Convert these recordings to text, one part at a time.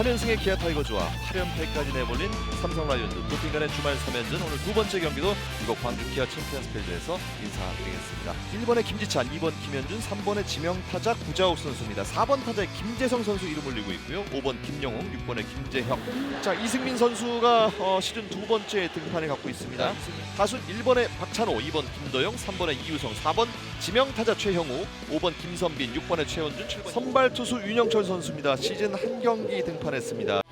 3연승의 기아 타이거즈와 8연패까지 내몰린 삼성 라이온즈 두 팀 간의 주말 3연전 오늘 두 번째 경기도 이곳 광주 기아 챔피언스 필드에서 인사드리겠습니다. 1번의 김지찬, 2번 김현준, 3번의 지명타자 구자욱 선수입니다. 4번 타자의 김재성 선수 이름 올리고 있고요. 5번 김영웅, 6번의 김재형. 자 이승민 선수가 어, 시즌 두 번째 등판을 갖고 있습니다. 타순 1번의 박찬호, 2번 김도영, 3번의 이유성, 4번 지명타자 최형우, 5번 김선빈, 6번의 최원준, 7번 선발 투수 윤영철 선수입니다. 시즌 한 경기 등판 했습니다.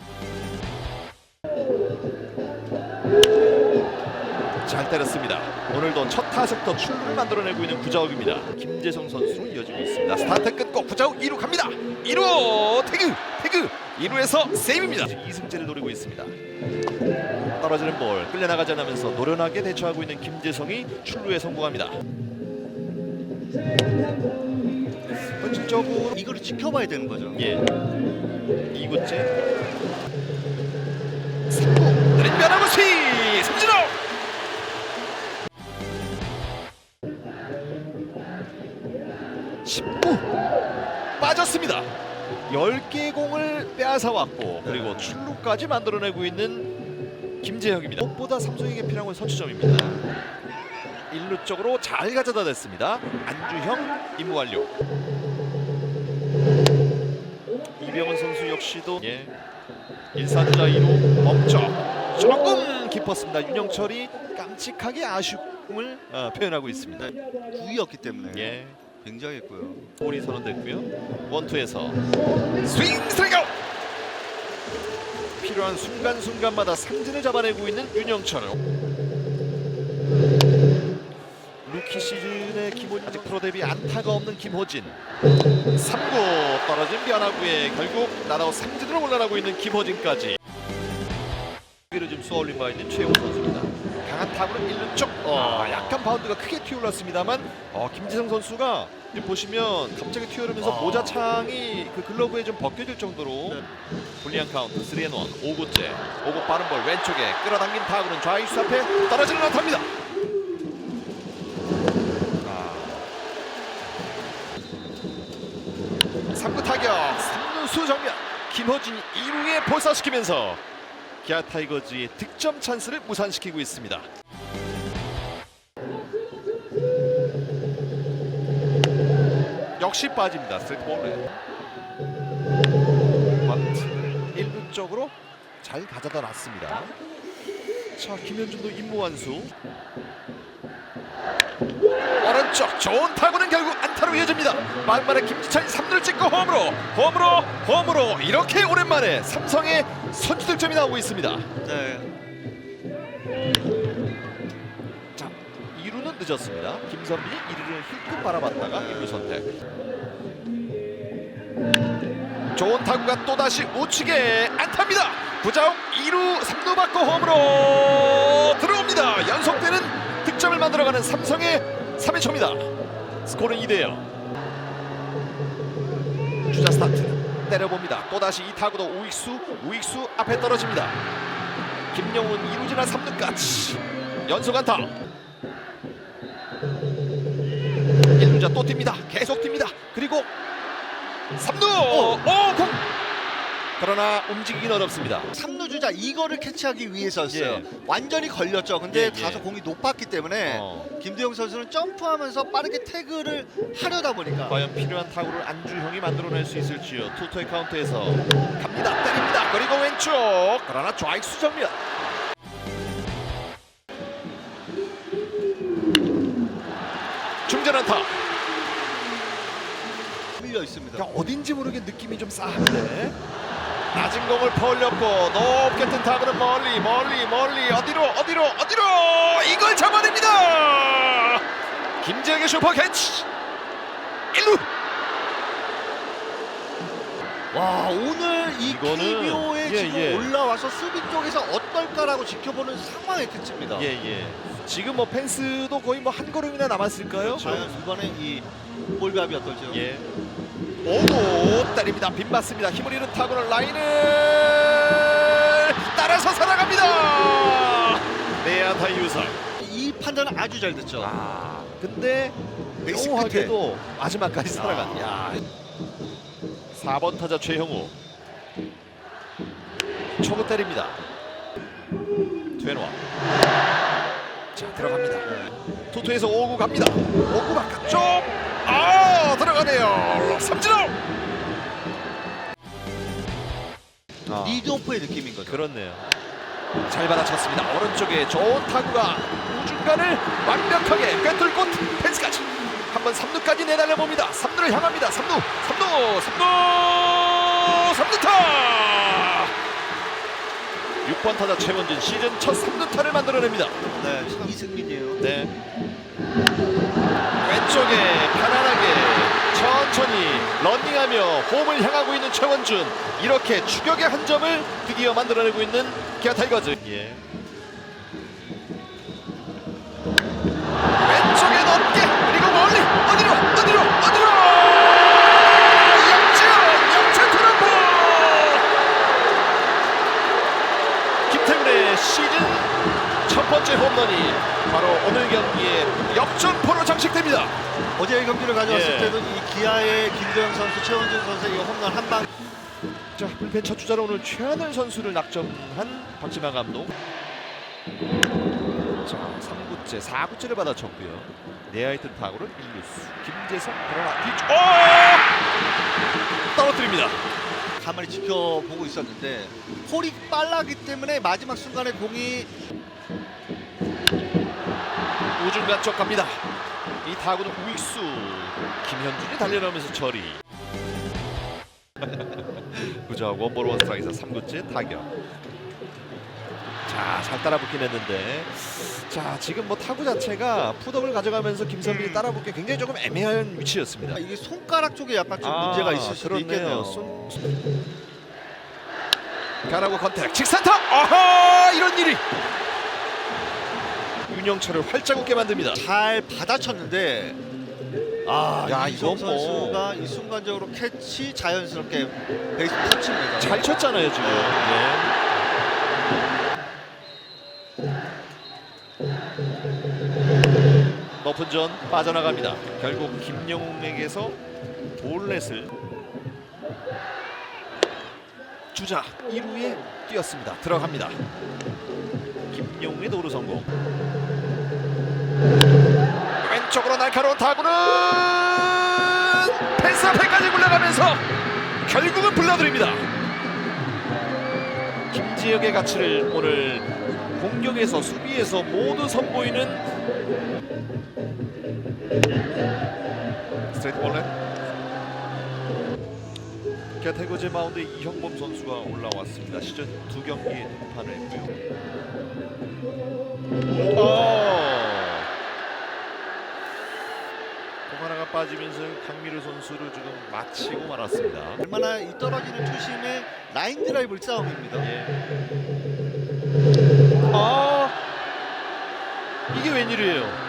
잘 때렸습니다. 오늘도 첫 타석부터 충분히 만들어내고 있는 구자욱입니다. 김재성 선수로 이어지고 있습니다. 스타트 끊고 구자욱 2루 갑니다. 2루 태그 태그 2루에서 세이브입니다. 이승재를 노리고 있습니다. 떨어지는 볼 끌려나가지 않으면서 노련하게 대처하고 있는 김재성이 출루에 성공합니다. 본질적으로 이거를 지켜봐야 되는 거죠. 예. 2구째. 3구 느린 변화구 스윙 삼진호! (10구) 빠졌습니다. (10개) 공을 빼앗아 왔고 그리고 출루까지 만들어내고 있는 김재혁입니다. 무엇보다 삼성에게 필요한 건 선취점입니다. 1루 쪽으로 잘 가져다 댔습니다. 안주형 임무 완료 이병헌 선수 역시도 예. 1사주자 2루 멈춰 조금 깊었습니다. 윤영철이 깜찍하게 아쉬움을 어, 표현하고 있습니다. 9위였기 때문에 예. 굉장했고요. 볼이 선언됐고요. 원투에서 스윙 스트라이크 아웃! 필요한 순간순간마다 삼진을 잡아내고 있는 윤영철 루 키 시즌의 김호진 아직 프로 데뷔 안타가 없는 김호진. 3구 떨어진 변화구에 결국 나다우 삼진으로 올라가고 있는 김호진까지. 여기를 지금 쏘아올린 바 있는 최용 선수입니다. 강한 타구는 1루 쪽. 어, 약간 바운드가 크게 튀어올랐습니다만 어, 김지성 선수가 지금 보시면 갑자기 튀어오르면서 아. 모자창이 그 글러브에 좀 벗겨질 정도로 네. 불리한 카운트 3앤1 5구째. 5구 빠른 볼 왼쪽에 끌어당긴 타구는 좌익수 앞에 떨어지는 안타입니다 3구 타격 3루수 정면. 김호진이 2루에 볼사시키면서 기아 타이거즈의 득점 찬스를 무산시키고 있습니다. 역시 빠집니다 스트레이트 볼에 번트 1루 쪽으로 잘 가져다 놨습니다. 자 김현준도 임무 완수 오른쪽 좋은 타구는 결국 안타로 이어집니다. 만만한 김지찬이 3루를 찍고 홈으로 홈으로 홈으로 이렇게 오랜만에 삼성의 선취 득점이 나오고 있습니다. 네. 자 2루는 늦었습니다. 김선빈이 1루를 힐끔 바라봤다가 1루 선택. 좋은 타구가 또다시 우측에 안타입니다. 구자욱 2루 3루 받고 홈으로 들어옵니다. 연속되는 득점을 만들어가는 삼성의 3회 초입니다. 스코어는 2대0 주자 스타트. 때려봅니다. 또다시 이 타구도 우익수 우익수 앞에 떨어집니다. 김영훈 2루 지나 3루까지. 연속 안타. 1루자 또 뜁니다. 계속 뜁니다. 그리고 3루! 오, 공 그러나 움직이긴 어렵습니다 3루 주자 이거를 캐치하기 위해서였어요. 예. 완전히 걸렸죠. 근데 예, 예. 다소 공이 높았기 때문에 어, 김대영 선수는 점프하면서 빠르게 태그를 하려다 보니까 과연 필요한 타구를 안주형이 만들어낼 수 있을지요 투토의 카운트에서 갑니다 때립니다 그리고 왼쪽 그러나 좌익수 정면 중전 안타 밀려 있습니다. 그냥 어딘지 모르게 느낌이 좀 싸한데 낮은 공을 벌렸고 높게 뜬 타구는 멀리 멀리 멀리. 어디로 어디로 어디로? 이걸 잡아냅니다! 김재혁의 슈퍼 캐치! 1루! 와 오늘 이 이거는- KBO에 예, 지금 예. 올라와서 수비 쪽에서 어떨까라고 지켜보는 상황의 캐치입니다. 예예. 지금 뭐 펜스도 거의 뭐 한 걸음이나 남았을까요? 과연 이번에 이 볼갑이 어떨지요? 예 오고 때립니다 빈 받습니다 힘을 잃은 타구는 라인을 따라서 살아갑니다 내야타 유설 이 판단은 아주 잘 됐죠. 아 근데 베이스 묘하게도 마지막까지 살아간 아. 야 4번 타자 최형우 초구 때립니다. 되노아. 자 들어갑니다. 투투에서 오구 갑니다. 오구 바깥쪽. 아 들어가네요. 삼진아웃. 아, 리드오프의 느낌인 거죠. 그렇네요. 잘 받아쳤습니다. 오른쪽에 좋은 타구가 우중간을 완벽하게 꿰뚫고 펜스까지 한번 3루까지 내달려 봅니다. 3루를 향합니다. 3루, 3루, 3루, 3루타. 6번 타자 최원준 시즌 첫 3루타를 만들어냅니다. 네, 참 이승민이에요. 네. 왼쪽에 편안하게 천천히 런닝하며 홈을 향하고 있는 최원준 이렇게 추격의 한 점을 드디어 만들어내고 있는 기아 타이거즈 예. 자 불펜 첫 주자로 오늘 최하늘 선수를 낙점한 박지만 감독. 자 3구째 4구째를 받아쳤고요. 내야이트 타구를 1루수 김재성 그러나 뒤쪽 오! 떨어뜨립니다. 가만히 지켜보고 있었는데 홀이 빨라기 때문에 마지막 순간에 공이 우중간 쪽 갑니다. 이 타구는 우익수 김현준이 달려나오면서 처리. 원볼 원스트라이크에서 3구째 타격. 자, 잘 따라붙긴 했는데 자, 지금 뭐 타구 자체가 푸덕을 가져가면서 김선빈이 따라붙기 굉장히 조금 애매한 위치였습니다. 이게 손가락 쪽에 약간 좀 아, 문제가 있을 수도 그렇네요. 있겠네요. 손- 가라고 컨택 직선타 아하 이런 일이 윤영철을 활짝 웃게 만듭니다. 잘 받아쳤는데 아, 야, 이건 뭐- 선수가 이 순간적으로 캐치 자연스럽게 베이스 터치입니다. 잘 쳤잖아요 지금. 네. 높은 전 빠져나갑니다. 결국 김영웅에게서 볼넷을 주자 2루에 뛰었습니다. 들어갑니다. 김영웅의 도루 성공. 왼쪽으로 날카로운 타구는 펜스 앞에까지 굴러가면서 결국은 불러드립니다. 김지혁의 가치를 오늘 공격에서 수비에서 모두 선보이는 스트레이트 볼넷 개태고제 마운드에 이형범 선수가 올라왔습니다. 시즌 두 경기에 등판을 했고요. 어. 공 하나가 빠지면서 강미르 선수를 지금 마치고 말았습니다. 얼마나 이 떨어지는 투심의 라인 드라이브 싸움입니다. 예. 아 이게 웬일이에요?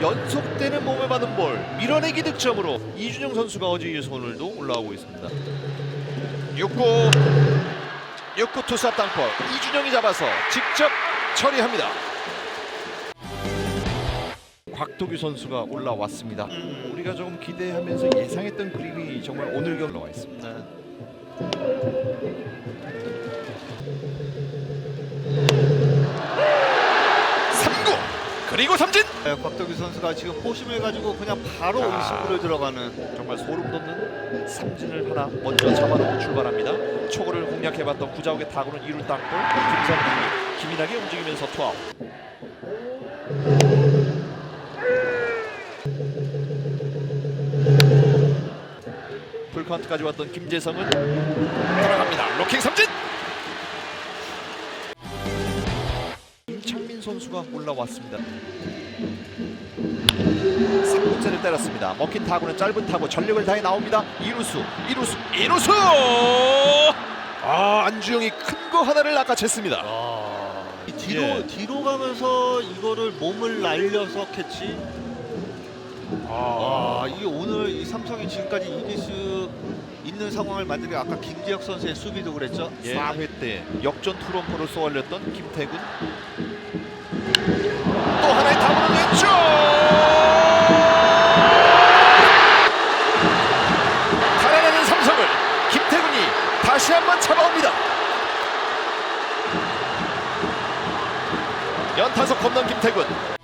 연속되는 몸에 받은 볼 밀어내기 득점으로 이준영 선수가 어제 이어서 오늘도 올라오고 있습니다. 6구 6구 투수 땅볼 이준영이 잡아서 직접 처리합니다. 곽도규 선수가 올라왔습니다. 음, 우리가 조금 기대하면서 예상했던 그림이 정말 오늘 경기 나와 있습니다. 네. 삼구 그리고 삼진 네, 곽덕규 선수가 지금 포심을 가지고 그냥 바로 야. 이 승부를 들어가는 정말 소름 돋는 삼진을 하나 먼저 잡아놓고 출발합니다. 초구를 공략해봤던 구자욱의 타구는 2루 땅볼 김성빈이 기민하게 움직이면서 투아웃. 카운트까지 왔던 김재성은 들어갑니다. 로킹 삼진. 임창민 선수가 올라왔습니다. 3구째를 때렸습니다. 먹힌 타구는 짧은 타구 전력을 다해 나옵니다. 이루수, 이루수, 이루수! 아 안주영이 큰 거 하나를 낚아챘습니다. 이 뒤로 예. 뒤로 가면서 이거를 몸을 날려서 캐치. 아, 아, 이게 오늘 이 삼성이 지금까지 이길 수 있는 상황을 만드는 아까 김재혁 선수의 수비도 그랬죠. 예. 4회 때 역전 트럼프를 쏘아올렸던 김태군. 또 하나의 타구를 냈죠. 달아나는 삼성을 김태군이 다시 한번 잡아옵니다. 연타석 건넌 김태군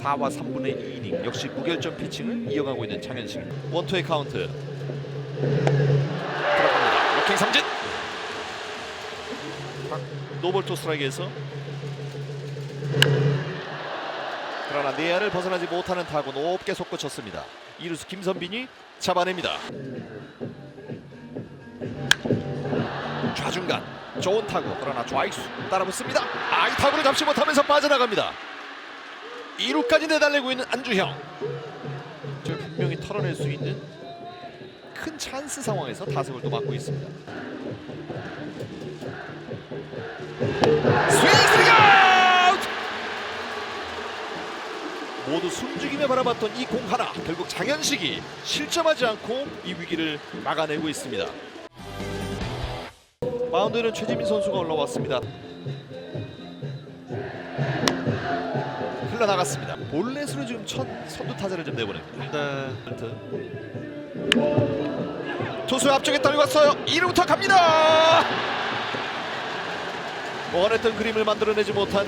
4와 3분의 2이닝. 역시 무결점 피칭을 이어가고 있는 장현식. 원투의 카운트. 들어갑니다. 로킹 삼진. 투 스트라이크에서 그러나 내야를 벗어나지 못하는 타구 높게 솟구쳤습니다. 이루수 김선빈이 잡아냅니다. 좌중간 좋은 타구. 그러나 좌익수 따라붙습니다. 아이 타구를 잡지 못하면서 빠져나갑니다 2루까지 내달리고 있는 안주형. 저 분명히 털어낼 수 있는 큰 찬스 상황에서 타석을 또 맡고 있습니다. 스윙 스트라이크 아웃! 모두 숨죽이며 바라봤던 이 공 하나 결국 장현식이 실점하지 않고 이 위기를 막아내고 있습니다. 마운드에는 최지민 선수가 올라왔습니다 흘러나갔습니다. 볼넷으로 지금 첫 선두 타자를 좀 내보냅니다. 네. 투수 앞쪽에 떨궜어요. 2루부터 갑니다! 원했던 그림을 만들어내지 못한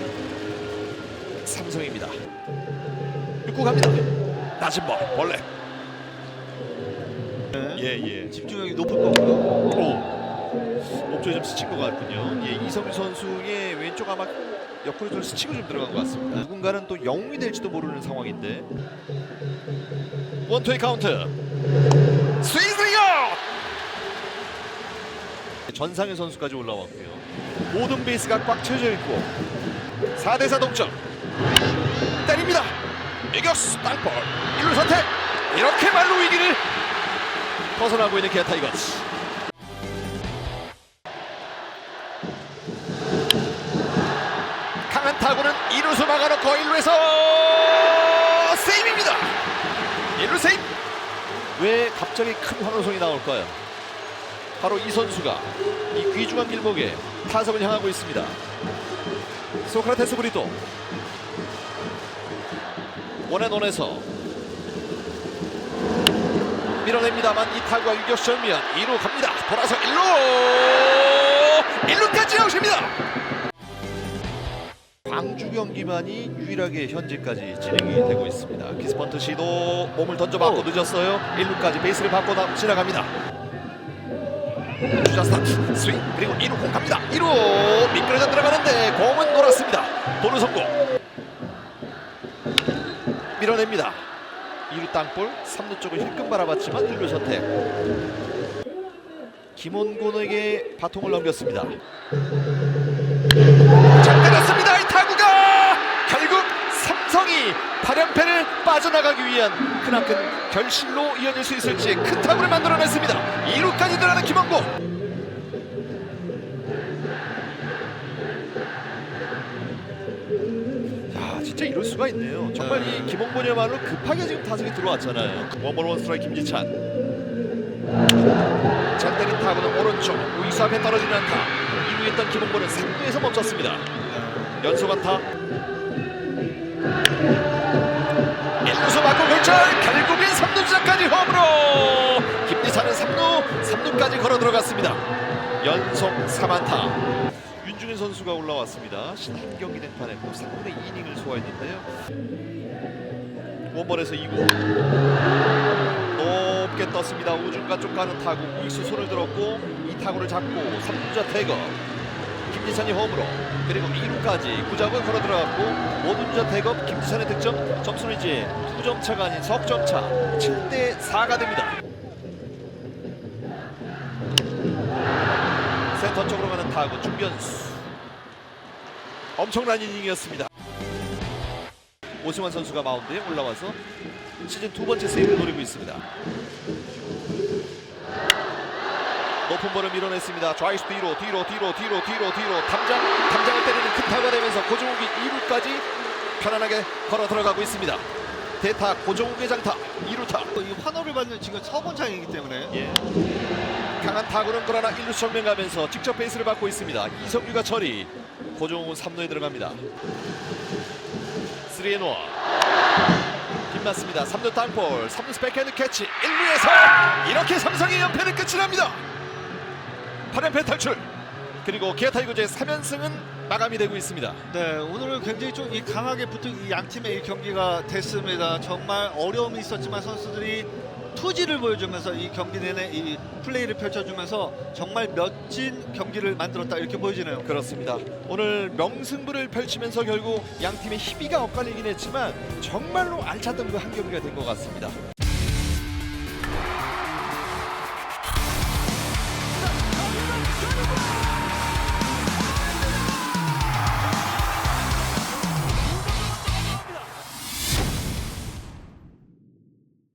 삼성입니다. 6구 갑니다. 낮은 볼 벌레 네. 예예. 집중력이 높을 거고요. 오. 목조에 좀 스친 것 같군요. 예, 이성규 선수의 왼쪽 아마 옆구리 좀 스치고 좀 들어간 것 같습니다. 누군가는 또 영웅이 될지도 모르는 상황인데. 원투의 카운트. 스윙 스윙 전상현 선수까지 올라왔고요. 모든 베이스가 꽉 채워져 있고 4대4 동점. 때립니다. 이격수 땅볼. 1루 선택. 이렇게 말로 위기를 벗어나고 있는 기아 타이거즈 1루에서 세이브입니다. 1루 세이브 왜 갑자기 큰 환호성이 나올까요? 바로 이 선수가 이 귀중한 길목에 타석을 향하고 있습니다. 소크라테스 브리또. 원앤원에서 밀어냅니다만 이 타구가 유격수 정면 2루 갑니다. 돌아서 1루! 1루까지 아웃입니다 광주 경기만이 유일하게 현재까지 진행이 되고 있습니다. 키스펀트 시도 몸을 던져받고 늦었어요. 1루까지 베이스를 밟고 나, 지나갑니다. 주자 스타트. 스윙. 그리고 2루 공 갑니다. 2루 미끄러져 들어가는데 공은 돌았습니다. 도루 성공. 밀어냅니다. 2루 땅볼. 3루 쪽을 힐끔 바라봤지만 1루 선택. 김원곤에게 바통을 넘겼습니다 8연패를 빠져나가기 위한 크나큰 결실로 이어질 수 있을지 큰 타구를 만들어냈습니다. 2루까지 들어가는 김원곤 야 진짜 이럴 수가 있네요. 정말 이 김원곤이야말로 급하게 지금 타석에 들어왔잖아요. 원볼 원 스트라이크 김지찬. 잘 때린 타구는 오른쪽 우익수 앞에 떨어지는 안타. 2루에 있던 김원곤은 3루에서 멈췄습니다. 연속 안타 1루수 맞고 골절 결국엔 3루 주자까지 홈으로! 김지찬은 3루 3루까지 걸어 들어갔습니다. 연속 3안타. 윤중현 선수가 올라왔습니다. 신한 경기 등판에 3분의 2이닝을 소화했는데요. 원볼에서 2구. 높게 떴습니다. 우중간 쪽 가는 타구. 우익수 손을 들었고 이 타구를 잡고 3루자 태거 김지찬이 홈으로 그리고 2루까지 구잡을 걸어 들어갔고 모든 주자 태거 김지찬의 득점 점수는 이제 2점 차가 아닌 석점 차 7대 4가 됩니다. 센터 쪽으로 가는 타구 중견수. 엄청난 이닝이었습니다. 오승환 선수가 마운드에 올라와서 시즌 두 번째 세이브를 노리고 있습니다 높은 볼을 밀어냈습니다 좌익수 뒤로 뒤로 뒤로 뒤로 뒤로 뒤로 담장 담장을 때리는 큰 타구가 되면서 고종욱이 2루까지 편안하게 걸어 들어가고 있습니다 대타 고종욱의 장타 2루타 이 환호를 받는 지금 서번 차이기 때문에 예. 강한 타구는 그러나 1루 정면 가면서 직접 베이스를 받고 있습니다. 이성규가 처리. 고종훈 3루에 들어갑니다. 3에 노아. 빗맞습니다. 3루 땅볼. 3루 스백핸드 캐치. 1루에서 이렇게 삼성의 연패는 끝이 납니다. 8연패 탈출. 그리고 기아 타이거즈의 3연승은 마감이 되고 있습니다. 네, 오늘은 굉장히 좀 이 강하게 붙은 이 양 팀의 이 경기가 됐습니다. 정말 어려움이 있었지만 선수들이 투지를 보여주면서 이 경기 내내 이 플레이를 펼쳐주면서 정말 멋진 경기를 만들었다 이렇게 보여지네요. 그렇습니다. 오늘 명승부를 펼치면서 결국 양 팀의 희비가 엇갈리긴 했지만 정말로 알찼던 그 한 경기가 된 것 같습니다.